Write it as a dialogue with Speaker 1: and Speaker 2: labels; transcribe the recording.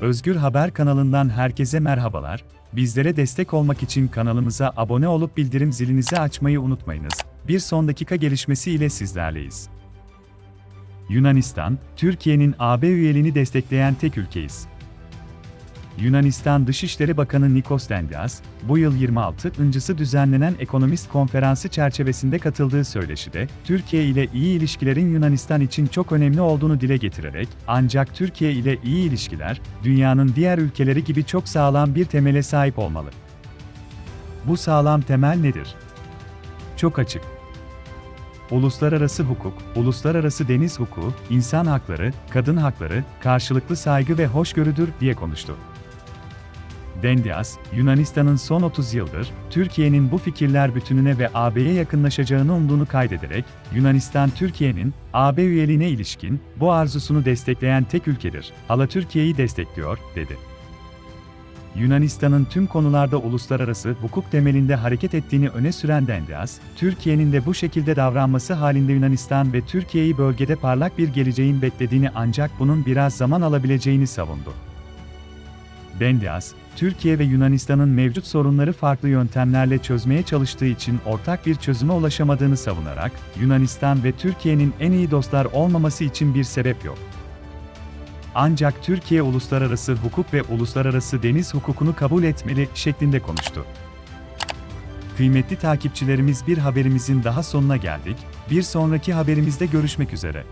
Speaker 1: Özgür Haber kanalından herkese merhabalar. Bizlere destek olmak için kanalımıza abone olup bildirim zilinizi açmayı unutmayınız. Bir son dakika gelişmesi ile sizlerleyiz. Yunanistan, Türkiye'nin AB üyeliğini destekleyen tek ülkeyiz. Yunanistan Dışişleri Bakanı Nikos Dendias, bu yıl 26. ıncısı düzenlenen ekonomist konferansı çerçevesinde katıldığı söyleşide, Türkiye ile iyi ilişkilerin Yunanistan için çok önemli olduğunu dile getirerek, ancak Türkiye ile iyi ilişkiler, dünyanın diğer ülkeleri gibi çok sağlam bir temele sahip olmalı. Bu sağlam temel nedir? Çok açık. Uluslararası hukuk, uluslararası deniz hukuku, insan hakları, kadın hakları, karşılıklı saygı ve hoşgörüdür diye konuştu. Dendias, Yunanistan'ın son 30 yıldır Türkiye'nin bu fikirler bütününe ve AB'ye yakınlaşacağını umduğunu kaydederek, Yunanistan Türkiye'nin AB üyeliğine ilişkin bu arzusunu destekleyen tek ülkedir. Hala Türkiye'yi destekliyor, dedi. Yunanistan'ın tüm konularda uluslararası hukuk temelinde hareket ettiğini öne süren Dendias, Türkiye'nin de bu şekilde davranması halinde Yunanistan ve Türkiye'yi bölgede parlak bir geleceğin beklediğini ancak bunun biraz zaman alabileceğini savundu. Dendias, Türkiye ve Yunanistan'ın mevcut sorunları farklı yöntemlerle çözmeye çalıştığı için ortak bir çözüme ulaşamadığını savunarak, Yunanistan ve Türkiye'nin en iyi dostlar olmaması için bir sebep yok. Ancak Türkiye uluslararası hukuk ve uluslararası deniz hukukunu kabul etmeli şeklinde konuştu. Kıymetli takipçilerimiz bir haberimizin daha sonuna geldik. Bir sonraki haberimizde görüşmek üzere.